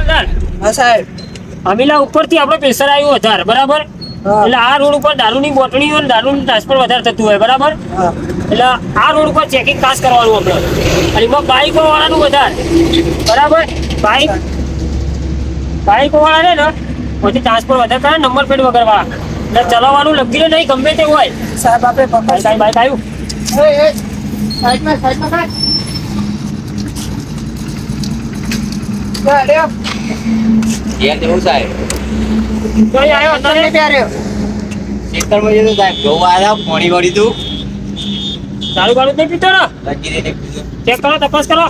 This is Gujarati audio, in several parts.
હવાલદાર હા સાહેબ. અમીલા ઉપરથી આપણે પ્રેશર આવ્યું વધારે બરાબર? એટલે આ રોડ ઉપર દારૂની બોટલી અને ને દારૂનું ટ્રાન્સફર વધારે થતું હોય બરાબર? એટલે આ રોડ ઉપર ચેકિંગ ખાસ કરવાનું આપણે. અને એમાં બાઇકો વાળાનું વધારે બરાબર? બાઇક બાઇકો વાળા ને પછી ટ્રાન્સફર વધારે કરે નંબર પ્લેટ વગર વાળા. એટલે ચલાવવાનું લગભગ નહીં ગમે તે હોય. સાહેબ આપણે સાહેબ બાઇક આવ્યું સાઈડમાં સાઈડમાં જવું સાહેબ? કઈ આવ્યો? અત્યારે? તમને પ્યાર્યો ખેતરમાં જતું સાહેબ. ઘઉં આવ્યા પાણી વળી તું. દારૂ બારૂ નહીં પીતો ને? લગી રહીને કીધું. ચેક કરો તપાસ કરો.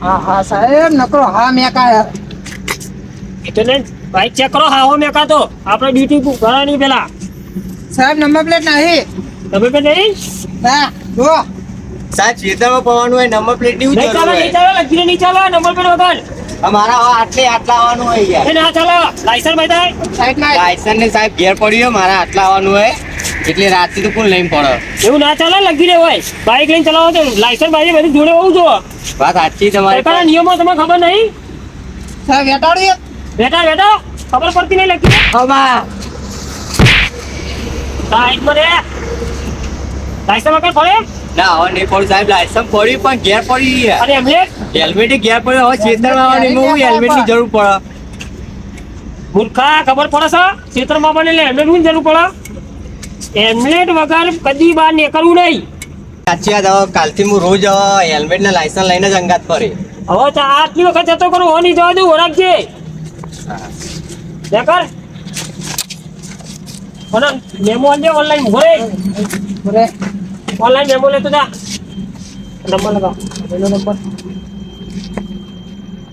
હા હા સાહેબ નકરો હા મેં કાયા એ તો નહીં ચેક કરો હા હો મેં કાતો આપણે ડ્યુટી નહીં પેલા. સાહેબ નંબર પ્લેટ નહીં તમે પ્લેટ નહીં હા જો સાહેબ ખેતરમાં પવાનું હોય નંબર પ્લેટની નહીં ચાલો નહીં ચાલો લગીને નહીં ચાલો નંબર પ્લેટ વગર. અમારા આટલે આટલા આવવાનું હોય યાર. ના ચાલો લાયસન્સ બતાય સાઈડમાં લાયસન્સ ને. સાહેબ ઘેર પડ્યું મારા આટલા આવવાનું હોય. એટલે રાતથી તો કોણ લઈને પડે. એવું ના ચાલે લગી લગીને હોય. બાઈક લઈને ચલાવો તો લાયસન્સ બાઇક બધું જોડે હોવું જો વાત સાચી તમારી. સરકારના નિયમો તમને ખબર નહીં? સાહેબ વેટાડ્યો બેટા બેટા ખબર પડતી નહીં લગી હમા સાહેબ રે લાયસન્સ વગર પડે ના હવે નહીં પડ્યું સાહેબ લાયસન્સ પડ્યું પણ ઘેર પડી યાર અને એમને હેલ્મેટ ઘેર પડ્યું હવે ખેતરમાં હું હેલ્મેટની જરૂર પડે. મૂર્ખા ખબર પડે છે? ક્ષેત્રમાં બને એટલે હેલ્મેટની જરૂર પડે. હેલ્મેટ વગર કદી બહાર નીકળવું નહીં. સાચી વાત હવે કાલથી હું રોજ હવે હેલ્મેટ ના લાયસન્સ લઈને જ અંગાત ફરે. હવે તો આટલી વખત જતો કરું હો નહીં જવા દઉં ઓળખજે. દેખર અને મેમો અંદર ઓનલાઈન ભરે બોલે. मेमो ले तो जा નંબર લગાવ. પેલો નંબર.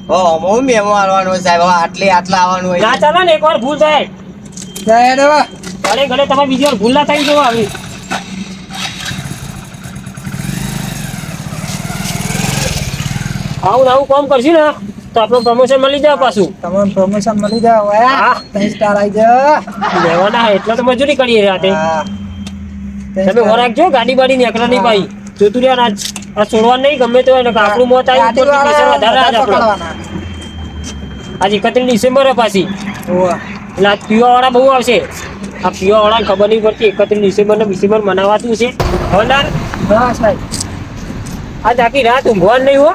ઓ હું મેમો આવવાનું સાહેબ. આટલે આટલા આવવાનું હોય. ના ચાલે ને એકવાર ભૂલ થાય. જાય રે ઘરે ઘરે તમે બીજી વાર ભૂલ ના થઈ જો આવી. આવું આવું કામ કરશી ને તો આપણો પ્રમોશન મળી જાય પાછું. તમને પ્રમોશન મળી હા. હા. ત્રણ સ્ટાર આવી જાય લેવાના એટલે તો મજૂરી કરીએ રાતે હા. તમે હો રાખજો ગાડી બાડી નીકળે નહીં ભાઈ. જોતું રહ્યા આજ આ છોડવા નહીં ગમે તો હોય આપણું મોત આવી વધારે આજ આજ એકત્રીસ ડિસેમ્બર હે પાછી એટલે આ પીવાવાળા બહુ આવશે. આ પીવા ખબર નહીં પડતી એકત્રીસ ડિસેમ્બર ને ડિસેમ્બર મનાવાતું છે. હોનાર આજ આખી રાત ઊંઘવાનું નહીં હો.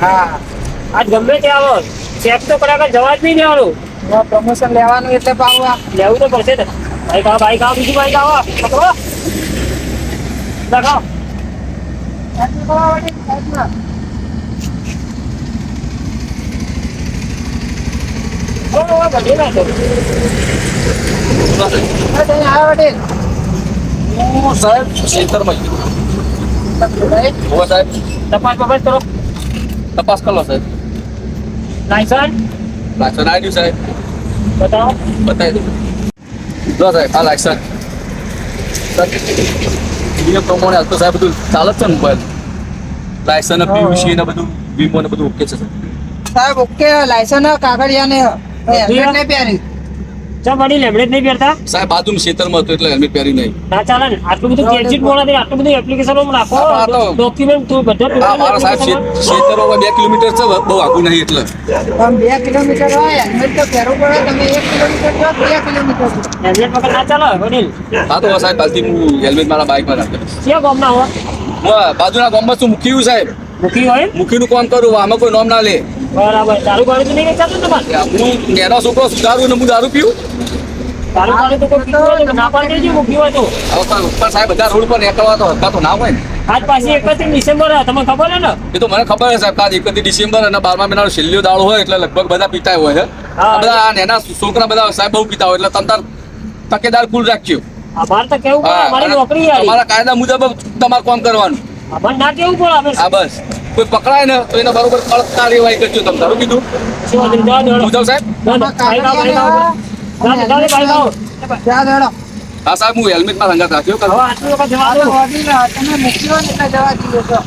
હા. આજ ગમે તે આવો. ચેક તો કરાવવા જવા જ નહીં દેવાનું. પ્રમોશન લેવાનું એટલે પાવું લેવું તો પડશે ને બાઈક આવો બાઈક આવો બીજું બાઈક આવો લગાવો. હું સાહેબ. ખેતરમાં ગયો. સાહેબ? તપાસ બપાસ કરો તપાસ કરો સાહેબ. લાયસન્સ લાયસન્સ આવી સાહેબ. બતાવો. બતાવી જો સાહેબ આ લાયસન્સ નિયમ પ્રમાણે તો સાહેબ બધું ચાલે જ છે ને મોબાઈલ લાયસન પીયુસી ને બધું વીમો ને બધું ઓકે છે સાહેબ. સાહેબ ઓકે લાયસન કાગળિયા ને હેલ્મેટ ને પહેરી. ચા વડી લેમડેજ નહીં પહેરતા? સાહેબ બાજુનું ખેતરમાં હતું એટલે હેલ્મેટ પહેરી નહીં. ના ચાલે ને. આટલું બધું ગેજેટ બોલા દે આટલું બધું એપ્લિકેશનો નાખો. ડોક્યુમેન્ટ તો. બધા મારા સાહેબ ખેતરો બે કિલોમીટર છે બહુ આખું નહીં એટલે. પણ બે કિલોમીટર હોય હેલ્મેટ તો પહેરવું પડે. તમે એક કિલોમીટર જો બે કિલોમીટર હેલ્મેટ વગર ના ચાલે વડીલ. હા તો સાહેબ કાલથી હું હેલ્મેટ મારા બાઇકમાં રાખેલું ક્યાં ગામના હું? બાજુના ગામમાં શું મૂક્યું સાહેબ? મૂકી હોય? મૂકીનું કામ કરું આમાં કોઈ નોમ ના લે. બરાબર. દારૂ ગાડી તો નહીં ચાલતું તમારે? હું નેનો છોકરો સુધારું ને હું દારૂ પીવું? દારૂ ગાડી તો કોઈ પીતું હોય તો ના પાડી દેજો મુખી હોય તો. હવે ઉપર સાહેબ બધા રોડ પર એકલા તો હતા તો ના હોય ને. આજ પાછી એકત્રીસ ડિસેમ્બર તમને ખબર હે ને? એ તો મને ખબર છે સાહેબ કાલ એકત્રીસ ડિસેમ્બર અને બારમા મહિનાનો છેલ્લો દાડો હોય એટલે લગભગ બધા પીતા હોય છે બધા આ છોકરા બધા સાહેબ બહુ પીતા હોય એટલે તમ તાર તકેદાર કુલ રાખજો. અમારે તો કેવું અમારી નોકરી તમારા કાયદા મુજબ તમારે કામ કરવાનું. ના કેવું પડે આપણે આ બસ. કોઈ પકડાય ને તો એના બરોબર કડક કાર્યવાહી કરજો તમે તારું કીધું? શું વાંધો નહીં, જવા દો, હેડો. મુજબ સાહેબ હા સાહેબ હું હેલ્મેટમાં સંગાત રાખ્યો હવે આટલી વખત જવા દો. વડીલ તમે મૂક્યો ને જવા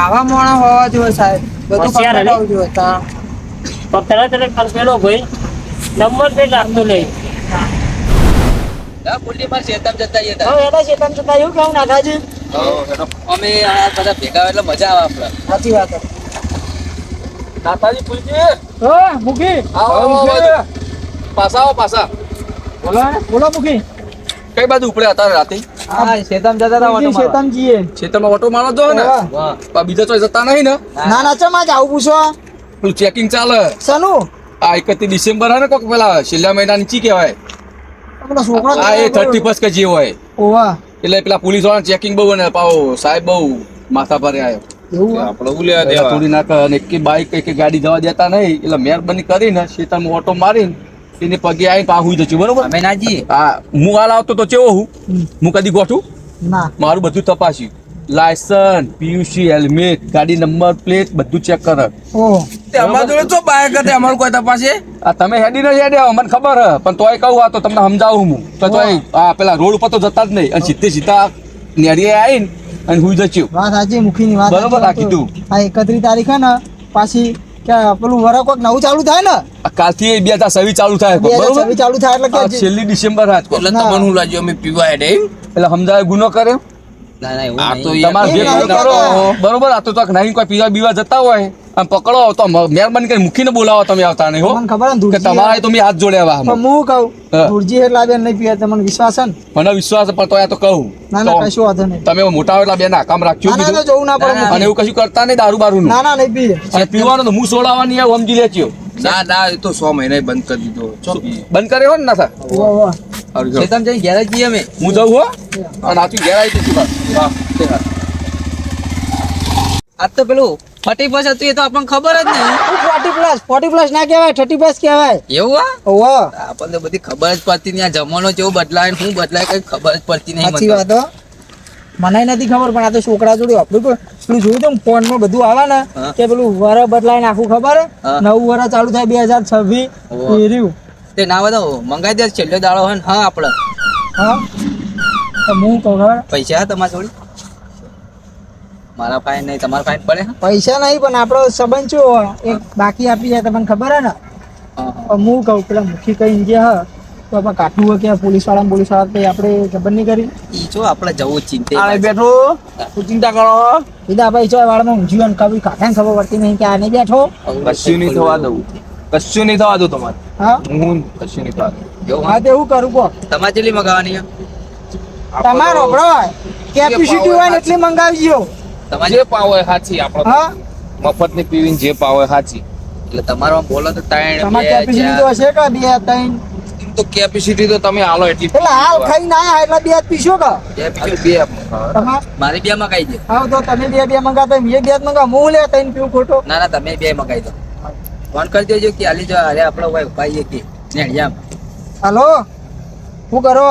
આવા મોણા હોવા જોઈએ સાહેબ. હોશિયાર ખબર હે? હોવું. જોઈએ તા. તો તરત તરત કરશેલો ભાઈ. નંબર પ્લેટ રાખતો નહીં. કઈ બાજુ ઉપડે હતા રાતે? હા શેતામ જતા હતા મુખી શેતાનજીએ ખેતરમાં ઓટો મારો જો ને? પણ બીજા ચોઈ જતા નહીં ને? ના ના ચમ આજ આવું પૂછો? પેલું ચેકિંગ ચાલે. સનું આ એકત્રીસ ડિસેમ્બર હે ને કોક પેલા છેલ્લા મહિનાની ચી કહેવાય? છોકરો આ એ થર્ટી ફર્સ્ટ કે જે હોય. ઓવા. એટલે પેલા પોલીસવાળા ચેકિંગ બહુ ને પાવો સાહેબ બહુ માથા પર આવ્યો થોડી નાખ અને એક બાઈક એક ગાડી જવા દેતા નહીં. એટલે મહેરબાની કરીને શેતામાં ઓટો મારીને એને પગે આવીને પાછું જશું બરોબર? અમે નાજી હા હું હાલ આવતો તો ચેવો હું? હું કદી ગોઠું? ના. મારું બધું તપાસ્યું. લાયસન્સ પીયુસી હેલ્મેટ ગાડી નંબર પ્લેટ બધું ચેક કરે. અમારા જોડે તો બાઈક હતી અમારું કોઈ તપાસે? આ તમે હેડી ન હેડે મને ખબર હ. પણ તોય કહું આ તો તમને સમજાવું હું. તો તોય આ પેલા રોડ ઉપર તો જતા જ નહીં. અને સીધે સીધા નેડીએ આવીને અને હુઈ જચ્યું વાત સાચી મુખીની વાત બરોબર. રાખી તું. આ એકત્રીસ તારીખે ને પાછી કે પેલું વરા કોઈક નવું ચાલુ થાય ને? કાલથી બે હજાર સવી ચાલુ થાય બરોબર? સવી ચાલુ થાય એટલે કે છેલ્લી ડિસેમ્બર હાથ એટલે તમને હું લાગ્યું અમે પીવા એટલે? એટલે સમજાય ગુનો કરે? ના ના એવું આ તો તમારે જે કરો. બરોબર? આ તો તક નહીં કોઈ પીવા બીવા જતા હોય. અને પકડો તો મહેરબાની કરી મૂકીને બોલાવો તમે આવતા નહીં હો ખબર ને કે તમારે તો મેં હાથ જોડ્યા પણ હું કહું હા. એટલા બેન નહીં પીવે તમને વિશ્વાસ છે ને? મને વિશ્વાસ પણ તો આ તો કહું. ના ના કશું વાંધો નહીં. તમે મોટા એટલા બેન કામ રાખજો ના ના તો ના પડે. અને એવું કશું કરતા નહીં દારૂ બારૂ ના ના નહીં પીએ. અને પીવાનું તો હું સોડાવાની આવું સમજી લેચ્યો ના ના એ તો સો મહિના બંધ કરી દીધો. બંધ કર્યો ને ના સર ચેતન જઈ ઘેર જઈએ અમે. હું જાઉં હો. અને આથી ઘેર આવી જઈશું બસ. આ તો પેલું ફટી પ્લસ હતું એ તો આપણને ખબર જ ને ફોર્ટી પ્લસ ફોર્ટી પ્લસ ના કહેવાય થર્ટી પ્લસ કહેવાય. એવું આ? ઓહો આપણને બધી ખબર જ પડતી નહીં. આ જમાનો જેવો બદલાય શું બદલાય કઈ ખબર જ પડતી નહીં સાચી વાત મને નથી ખબર પણ આ તો છોકરા જોડે આપણું પેલું જોયું તો ફોનમાં બધું આવે ને કે પેલું વર બદલાય નાખું ખબર? નવું વર ચાલુ થાય બે હજાર છવ્વીસ. એ રહ્યું તે ના બધા મંગાઈ દે છેલ્લો દાડો હોય ને હા આપણે હા. તો હું કહું ખબર? પૈસા તમારા જોડે? મારા ફાઈન નહીં તમારા ફાઈન પડે પૈસા નહીં પણ આપણો સંબંધ શું હોય? એક બાકી આપી જાય તમને ખબર હે ને? હા. હા. હું કહું પેલા મુખી કઈ જે હ તો આપણે કાઠું હોય કે પોલીસવાળા પોલીસવાળા તો આપણે ખબર નહીં કરી. ઈ જો આપણે જવું ચિંતા ચિંતે બેઠો તું ચિંતા કરો? સીધા ભાઈ છો વાળમાં ઊંઝ્યું અને કભી કાકાને ખબર પડતી નહીં કે આને બેઠો. કશું નહીં થવા દઉં. કશું નહીં થવા દઉં તમારે. હા? હું કશું નહીં થવા દઉં. હા. તે એવું કરું કો તમારે જેટલી મગાવવાની તમારો બરો કેપેસિટી હોય ને એટલી મંગાવજો. જે પાવ હોય સાચી આપણે હા? મફતની પીવીને જે પાવ હોય સાચી એટલે તમારો આમ બોલો તો ત્રણ તમારી બે, કેપેસિટી તો હશે કે બે ત્રણ? તો કેપેસિટી તો તમે આલો એટલી એટલે હાલ ખાઈ ના આયા એટલે બે પીશો કે? બે ખાલી બે મારી બે મગાઈ દે હા તો તમે બે બે મંગાતા મેં બે મંગા મંગાવ હું લે ત્રણ પીવું ખોટો? ના ના તમે બે મગાઈ દો. ફોન કરી દેજો કે આલી જો અરે આપણો ભાઈ ઉપાઈએ કે નેડિયામ હાલો? શું કરો?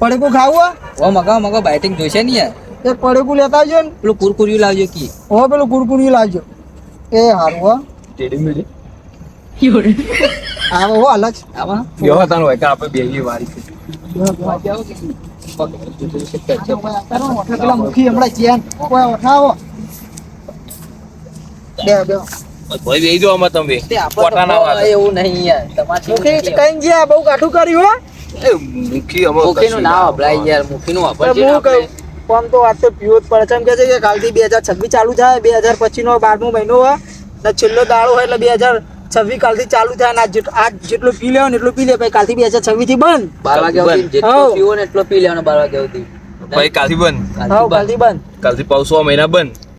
પડેકું ખાવું હે? ઓ મગાવો મગાવો બાઇટિંગ જોઈશે ને યાર. એક પડેકું લેતા આવજો ને. પેલું કુરકુરિયું લાવજો કી. હો પેલું કુરકુરિયું લાવજો. એ હારું હો. ટેડી મેડી. આવો હો અલગ. આમાં વ્યવહાર હોય કે આપણે બે વારી પેલા મુખી હમણાં ચેન. કોઈ ઉઠાવો. બે બે. ભાઈ બેહી જાઓ આમાં તમે. ના એવું નહીં યાર. તમારે કઈ ગયા બહુ કાઠું કર્યું હો. એ મુખી અમે મુખીનું ના વપરાય યાર મુખીનું વાપરજે ને હું કહું આપણે. કોમ તો વાત તો પીવો જ પડે છે. એમ કે છે કે કાલથી બે હજાર છવ્વીસ ચાલુ થાય બે હજાર પચીસ નો બારમો મહિનો હોય ને છેલ્લો દાડો હોય એટલે બે હજાર છવ્વીસ કાલથી ચાલુ થાય ને આજ જેટ- આજ જેટલું પી લેવાનું એટલું પી લે. ભાઈ કાલથી બે હજાર છવ્વીસથી બંધ. બાર વાગ્યા સુધી જેટલો પીવો ને એટલો પી લેવાનો બાર વાગ્યા સુધી. ભાઈ કાલથી બંધ. કાલથી બંધ. કાલથી બંધ કાલથી પાવ મહિના બંધ.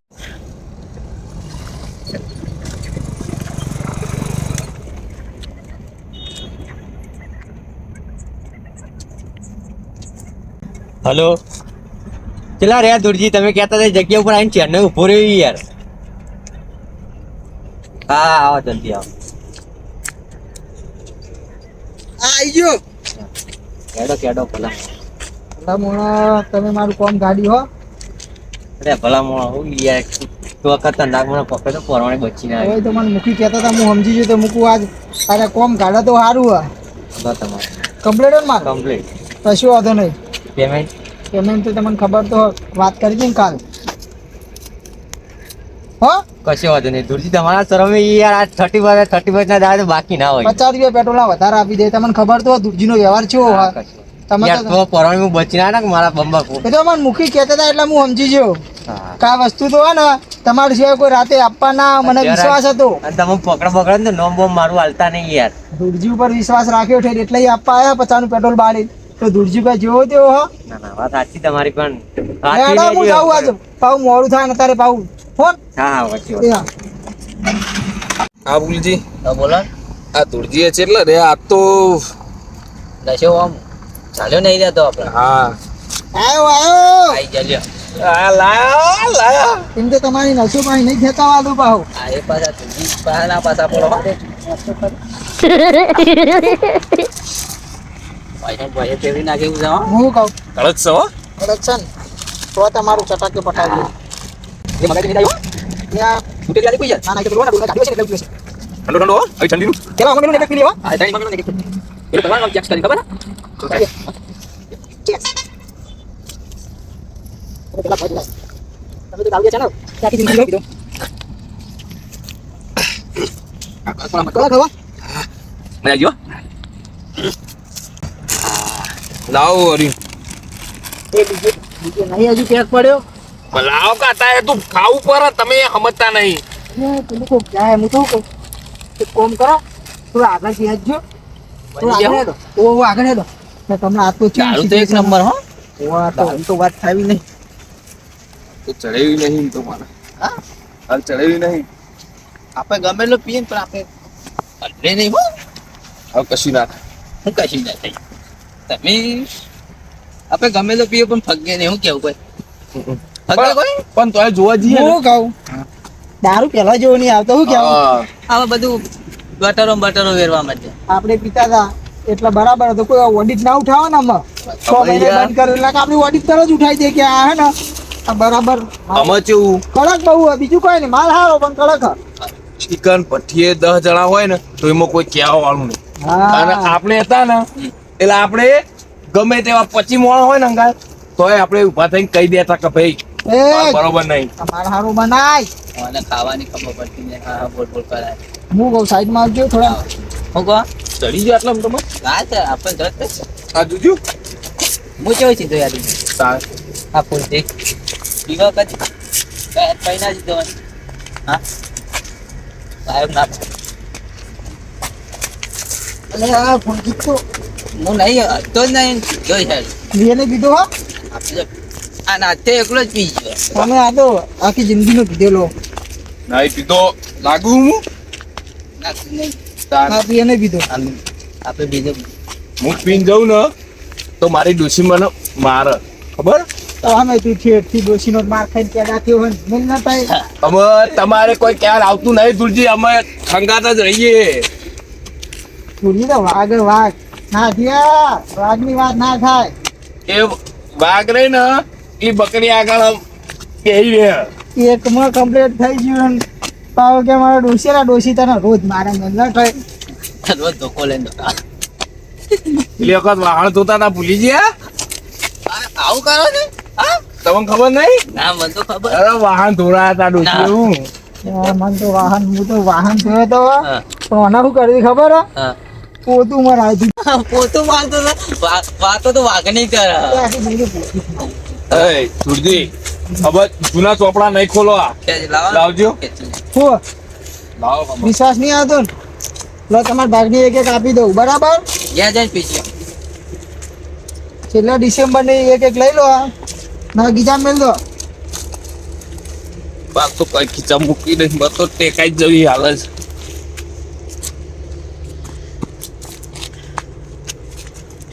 હલો? ચલા રે દુરજી તમે કહેતા હતા જગ્યા ઉપર આવીને ચેન્નઈ ઊભો રહ્યો યાર. હા આવો જલ્દી આવો. આવી ગયો. કેડો કેડો ભલા. ભલા મોણા તમે મારું કોમ ગાડી હો. અરે ભલા મોણો હું યાર તો ખતરનાક મને પકડે તો પરવાણે બચીને આવ્યો હવે તો મને મૂકી કહેતા હતા હું સમજી ગયો તો મૂકું આજ. અરે કોમ ગાડા તો સારું હે. તમારે. કમ્પ્લીટ હે ને મારે? કમ્પ્લીટ કશું વાંધો નહીં. પેમેન્ટ? પેમેન્ટ તો તમને ખબર તો વાત કરી હતી ને કાલ. હો? કશો વાંધો નહીં. દૂરજી તમારા શરમે યાર આ થર્ટી પર થર્ટી પર ના દાડે બાકી ના હોય. પચાસ રૂપિયા પેટ્રોલ વધારે આપી દે. તમને ખબર તો દૂરજીનો વ્યવહાર છે હોય. તમે તો હું બચી ના ને મારા બંબાકુ. એ તો મને મુખી કહેતા હતા એટલે હું સમજી ગયો. હા. વસ્તુ તો હે ને તમારી સિવાય કોઈ રાતે આપવાના મને વિશ્વાસ હતો. તમે પકડ પકડ ને તો નોમ બોમ મારું હાલતા નહીં યાર. દુરજી ઉપર વિશ્વાસ રાખ્યો છે એટલે આપવા આવ્યા પેટ્રોલ બાળી. તો દુરજીભાઈ જેવો તેવો હા? ના ના વાત સાચી તમારી પણ હેડો હું જાઉં આજે. પાઉ મોડું થાય ને તારે પાઉ. ફોન. હા હા વચ્ચે હા. બુલજી હા બોલો. આ ધુરજીએ છે એટલે રે? આ તો દશો આમ? ચાલ્યો નહીં રહેતો આપણે? હા. હા આયો. આઈ ચાલ્યો. આ લાયા લાયા. એમ તો તમારી નસો પાણી નહીં ખેતા વાળું પાહું. આ એ પાછા તુજી પાછા પાછા પડો ભાઈ ભાઈ ફેરવી નાખે એવું છે હો. હું કહું કડક છો હો? પ્રોડક્શન તો તમારું ચટાકે પટાવી એ મગાઈ નહીં આવ્યો ત્યાં છૂટે ગયા કોઈ યાર ના ના કે બોલો ને ગાડી છે એટલે ઉતરે છે ઠંડો ઠંડો હો અહીં ઠંડીનું કેવા અમે એક પીલી હો આ ઠંડી મમ્મીનો ને એટલે તમારે ચેક કરી ખબર હે? ચેસ પેલા ભાઈ લાય. તમે તો ગાડી છે ને ત્યાંથી જિંદગી લઈ દીધો કલા ખાવા મજા આવી ગયો લાવો હરી નહીં હજુ પેક પડ્યો લાવો કાતા તું ખાવું પર તમે સમજતા નહીં. તમે કોક જાય હું તો કોમ કરો થોડું આગળ ત્યાં જ ઓ આગળ હેડો તમને આ તો ચાલુ તો એક નંબર હો. વાહ, તો તો વાત થાવી નહીં તો ચડાવી નહીં તો હા હાલ ચડાવી નહીં. આપણે ગમે એટલું પીએ પણ આપણે અડે નહીં હો. હવે કશું ના થાય. હું કશું ના થઈ તમે? આપણે ગમે તો પીએ પણ ફગે નહીં હું કેવું કોઈ? ફગે કોઈ? પણ તો જોવા જઈએ હું કહું દારૂ પેલા જેવો નહીં આવતો હું કેવું આવા બધું બટરો બટરો વેરવા માટે. આપણે પીતા હતા એટલે બરાબર હતો. કોઈ ઓડિટ ના ઉઠાવે ને આમાં? છ મહિને બંધ કર્યું એટલે આપણી ઓડિટ તરત જ ઉઠાઈ દે કે આ હે ને આ બરાબર. આમાં કેવું? કડક બહુ બીજું કોઈ નહીં માલ હારો પણ કડક ચિકન પઠીએ દસ જણા હોય ને તો એમાં કોઈ કહેવા વાળું નહીં. અને આપણે હતા ને એટલે આપણે ગમે તેવા પચી મોણ હોય ને અંગાર તોય આપણે ઊભા થઈને કહી દેતા કે ભાઈ બરોબર નહીં. તમારે સારું બનાય. મને ખાવાની ખબર પડતી ને હા બોલ બોલ કરાય. હું કહું સાઈડમાં આવજો થોડા. હું કહો ચડી ગયા એટલે તમે હા છે આપણે છે. આ જોજો? હું કેવું સીધો યાદ તાર. આ ફૂલ તે પીવા કદી પૈના જ દેવાની હા? સાહેબ ના અને આ ફૂલકી તો હું નહીં તો જ નહીં. જોઈ સાહેબ લીએને પીધો હા? આ નાતે એકલો જ પી ગયો તમે આ તો આખી જિંદગીનો પીધેલો ના એ પીધો. લાગુ હું? ના નહીં. પીએને પીધો આપણે બીજો. હું પીને જાઉં ને તો મારી ડોસી મને મારે. ખબર? તો અમે તું ઠેઠથી ડોશીનો માર ખાઈને પેદા થયો હોય મને ના થાય. અમે તમારે કોઈ ક્યારે આવતું નહીં દુરજી અમે ખંગાત જ રહીએ. પૂરી તો વાઘ વાઘ ના થયા. વાઘની વાત ના થાય. એ વાઘ રહી ને એ બકરી આગળ કેવી રે એકમાં કમ્પ્લીટ થઈ ગયું. પાવ કે મારા ના ડોશી તને રોજ મારે ને ન થાય રોજ ધોકો લઈને. પેલી વખત વાહણ ધોતા હતા ભૂલી ગયા? આવું કરો ને. હા? તમને ખબર નહીં? ના મને તો ખબર. અરે વાહન ધોરાયા હતા ડોસી હું મને તો વાહન હું તો વાહન ધોયો તો. પણ મને શું કરી ખબર હે? પોતું મરાય હતું પોતું મારતો વાતો તો વાઘની કરે. એ સુરજી હવે જૂના ચોપડા નહીં ખોલો આ. લાવજો. હો લાવો વિશ્વાસ નહીં આવતો લો તમારા ભાગની એક એક આપી દઉં. બરાબર? જ્યાં જાય પીછે છેલ્લા ડિસેમ્બરની એક એક લઈ લો આ. ના ગીજા મેલ દો. બાપ તો કઈ ખીચા મૂકી નહીં બસ તો ટેકાઈ જ જવી હાલ જ ખીચું આપા જાઓ ખીચું આપા જાઓ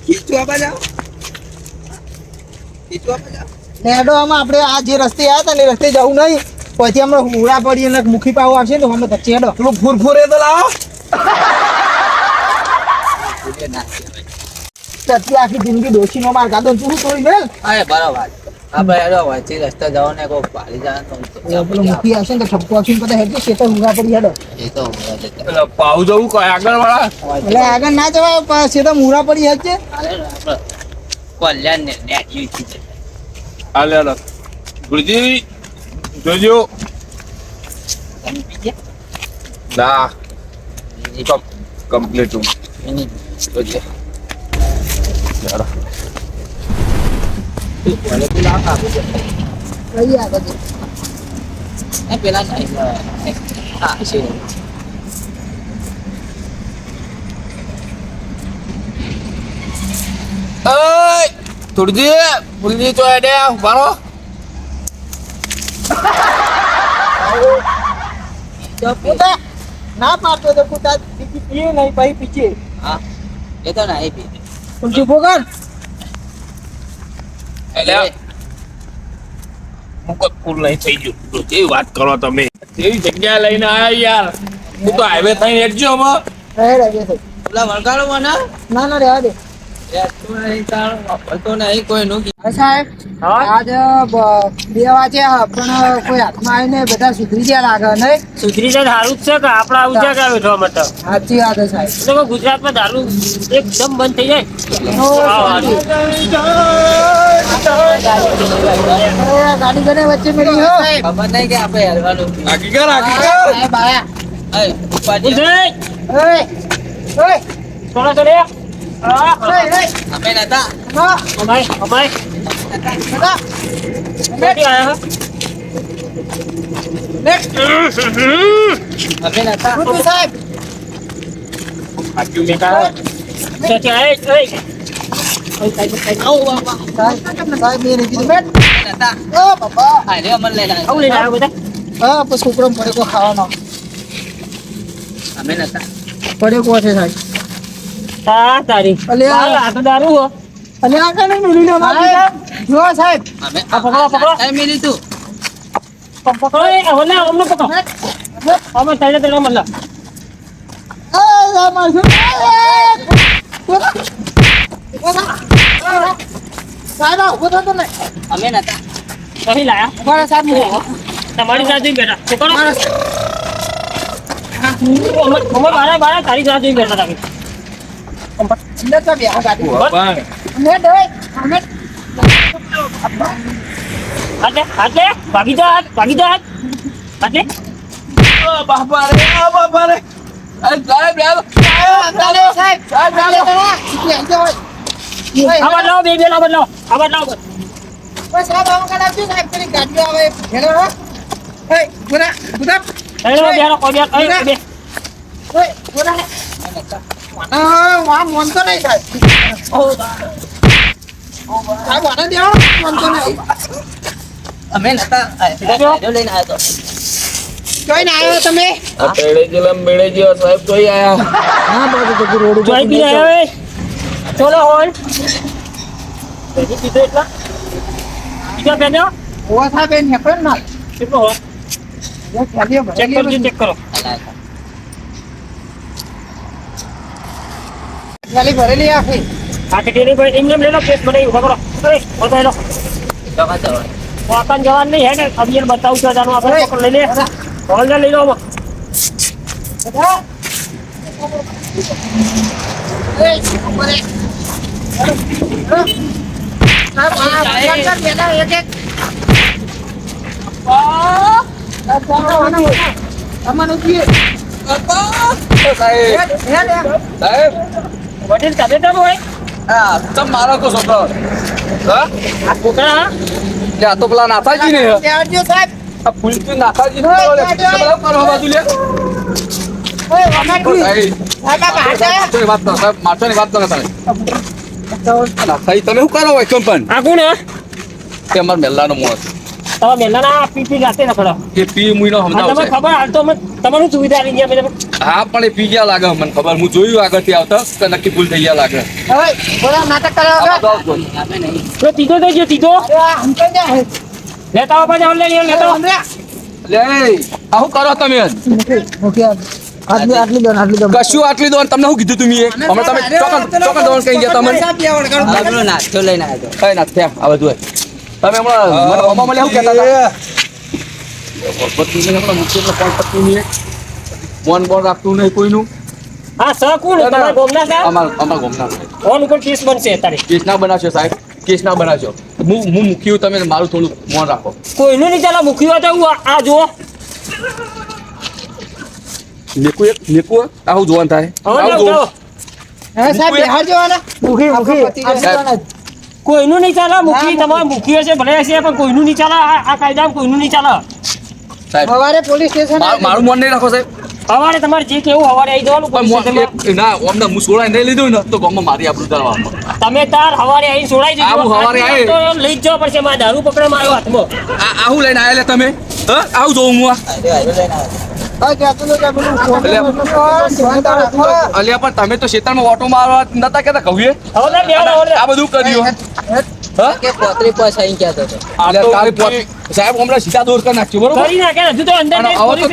નેડો આમાં આપણે આ જે રસ્તે આવ્યા હતા ને રસ્તે જવું નહીં. પછી અમે ઉડા પડી અને મુખી પાવ આવશે ને અમે ધચ્ચે હેડો. પેલું ફૂરફૂરે તો લાવો. આખી જિંદગી ડોશી નો માર કાઢો તું તોડી મેલ હા બરાબર. આપણે હેડો વચ્ચે રસ્તા જાઓ ને કોઈ પાડી જાય તો પેલો મુખી આવશે ને ઠપકો આવશે ને બધા હેડજો શેતર હુડા પડી હેડો. એ તો હું જ કહેવાય. પેલા પાઉ જવું કઈ આગળ વાળા એટલે આગળ ના જવાય શેતર મુરા પડી હેડજે અરે કલ્યાણ ને નેટ યુ હાલે હાલે. ગુરુજી જોજો. તમે પી ગયા? ના. કમ કમ્પ્લીટ હું એની જોજે એ પેલા સાહેબ હા છે ઓય ગુરુજી ગુરુજી તો એડે ઉભારો ના પાડતો તો કુતા પીપી પીએ નહીં પછી પીચે હા એ તો ના એ પી ઊંચી પોગર એટલે મુકત ફૂલ નહીં થઈ ગયું. તો કેવી વાત કરો તમે? કેવી જગ્યા લઈને આયા યાર? હું તો હાઈવે થઈને એકજો મને? ના ના રહેવા દે. રહેતું નહીં તાણ વાપરતો નહીં કોઈનું હા સાહેબ હા આજ બ- બે વાગ્યા કોઈ હાથમાં આવીને બધા સુધરી ગયા સુધરી જાય સારું છે કે આપણા આવું કે વેઠવા માટે? સાચી વાત છે સાહેબ. તો કે ગુજરાતમાં દારૂ એકદમ બંધ થઈ જાય. ગાડી ગને વચ્ચે મળી હો. ખબર નહીં કે આપણે આયા. અય ઉપાડી ઉજય, ઓય ઓય. થોડા થોડે હા, ઓય ઓય અમે નતા હા અમાય અમાય બધા ક્યાંથી આયા હો? અમે નતા ખોટું સાહેબ ક્યાંથી આયા? ઓય. સાહેબ સાહેબ મેં નહીં કીધું બેટ નતા ઓ બાપા હા રે અમને લઈને આવું લઈને આવ્યો બધા હા પછી છોકરો પડે કો ખાવાનો અમે નતા પડે કો છે સાહેબ હા તારી આ તો દારૂ હો. અને આ કને મિલી નો જો સાહેબ. અમે આ પકડો, પકડો. એ મિલી તું. પકડો એ, હવે ના, અમને પકડો. અમે તઈને તઈને મતલબ એ લા મારશું સાહેબ ઊભો થતો નહીં અમે નતા. કहीं લાયા. મારા સાહેબ હું તમારી સાથે બેઠા. પકડો. અમે અમે બારા બારા તારી સાથે બેઠા હતા ભાગી જા હાટ ભાગી જા હાટ હાટલે આ બાપા રે આ બાપા રે આ સાહેબ યાર ચાલો સાહેબ સાહેબ ચાલો ઓય આવા લાવો બે બે લાવો લાવો આવા લાવો સાહેબ આવો કાઢ આપજો સાહેબ પેલી ગાડીઓ આવે હેલો ઓય ગુના ગુના તઈને બેરો કોઈ કઈ બે ઓય ગુના આ મન તો નહીં આને મન તો નહીં. અમે નતા લઈને આવ્યો તો. જોઈ આવ્યો તમે? મેળે જેવા સાહેબ તો આયા. હા બાજુ તો રોડ જોઈ બી આયા હવે હોલ બેજી પીધો એટલા? બીજા બેનો ઓવા હેપન ના. કેટલો હો ચેક કરજો ચેક કરો. ચાલી ભરેલી આખી. આ કે તેની ભાઈ એમ એમ લઈ લો કેસ મને ઊભા કરો અરે બતાવી લો. વાકાન જવાન નહીં હે ને? અભિયાન બતાવું છું તારું આપણે પકડ લઈ લે. હોલ લઈ લો. સાહેબ સાહેબ. વડીલ તમે તમે હોય હા તમ મારો કો છોકરો હા? આ છોકરા કે આ તો પેલા નાથાજી ને આ ફૂલતી નાથાજી ને કરો લે બધા કરો બાજુ લે? સાહેબ મારવાની વાત કરો સાહેબ મારવાની વાત કરો સાહેબ નાથાજી તમે શું કરો હોય કંપન? આ કોણ હે? તે અમાર મેલ્લાનો મોણસ તમે મહેલાના પી પી ગાતે નખડો એ પી મુઈ નો સમજાવ તમને ખબર હાલ તો તમારું સુવિધા આવી ગયા તમે હા પણ એ પી ગયા લાગે મને ખબર. હું જોયું આગળથી આવતા કે નક્કી ભૂલ થઈ ગયા લાગે. નાટક કરે આ બતાવો તો. તીધો થઈ ગયો તીધો લેતા આવો પાછા ઓનલાઈન લેતા આવો. લે આ કરો તમે? આટલી આટલી દોન આટલી દોન. કશું આટલી દોન? તમને શું કીધું તમે હમણાં તમે ચોકન ચોકન દોન કઈ ગયા તમને. નાસ્તો લઈને આવ્યો. કઈ ના થયા આ બધું. તમે હમણાં મને ઓમાં મળ્યા શું કહેતા હતા? પત્નીને હમણાં મૂકીને ફોન પત્ની નહીં. ફોન બોન રાખતું નહીં કોઈનું. હા સર કોણ? તમારા ગોમના સર અમાર અમાર ગમના. ફોન ઉપર કેસ બનશે તારે કેસ ના બનાવશો સાહેબ. કેસ ના બનાવજો હું હું મૂક્યું તમે મારું થોડું મોન રાખો. કોઈનું નહીં ચાલે મૂક્યું હોય તો હું આ- જુઓ. મેકું એક મેકું આવું જોવાનું થાય. હવે આવું જાઓ, જોવું. જાઓ. હે સાહેબ બિહાર જવાના. મૂકી, મૂકી. પતિ જવાના જ. કોઈનું નહીં ચાલે મુખી તમારે મૂકી હશે ભલે હશે પણ કોઈનું નહીં ચાલે આ આ કાયદામાં કોઈનું નહીં ચાલે. સાહેબ સવારે પોલીસ સ્ટેશન મારું- મન નહીં રાખો સાહેબ. સવારે તમારે જે કેવું સવારે આવી જવાનું પણ ના અમને હું સોળા નહીં લીધું ને તો ગામમાં મારી આબરૂ ઉતારવા તમે તાર સવારે. આવું સવારે આજ તો લઈ જ જવા પડશે મારે દારૂ પકડે મારો હાથમાં. આ આવું લઈને આયેલા તમે? હા? આવું જોઉં હું આ. કે. અલ્યા પણ તમે તો ખેતરમાં ઓટો મારવા નતા કેતા. આ બધું કર્યું. કે સાહેબ હમણાં સીધા દોર કરી નાખ્યું બરોબર?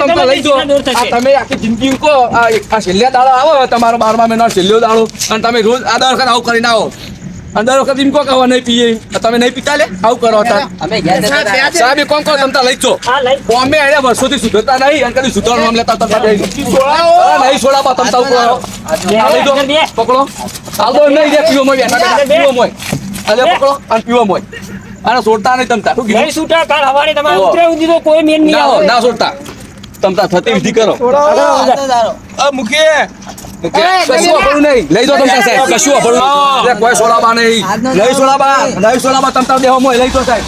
તમે લઈ સ્ટેશનમાં જો દૂર થશે. આ તમે આખી જિંદગી કહો આ છેલ્લા દાડા આવો તમારો બારમા મહિના છેલ્લો દાડો. અને તમે રોજ આ દર આવું કરીને આવો. અને દર વખત એમ કહો કે નહીં પીએ. તમે નહીં પીતા લે? આવું કરો હતા અમે સાહેબ કોણ કોણ તમતા લઈ જ જો હા, લઈ. અમે એને વર્ષોથી સુધરતા નહીં અને કદી સુધારવાનું નામ લેતા તમતા અરે નહીં છોડાવા તમતા ઉપર કરો લઈ દો. પકડો. આવો નહીં રે પીવો મોય પીવો મોય. અલે પકડો અને પીવો મોય. અને છોડતા નહીં તમતા શું નહીં છૂટા કાલ સવારે તમારે ઉતરે તો કોઈ મેન નહીં ના આવે. ના છોડતા તમતા થતી વિધિ કરો. આ મૂકીએ. કશું વાપરવું નહીં. લઈ દો તમતા સાહેબ. કશું. એટલે કોઈ સોડાબા નહીં. નહીં દાડો સોડાબા નહીં. નહીં સોડાબા તમતા મોય. લઈ દો સાહેબ.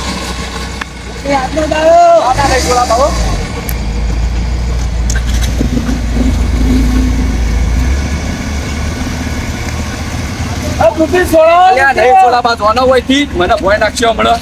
મને ભોય નાખશો હમણાં.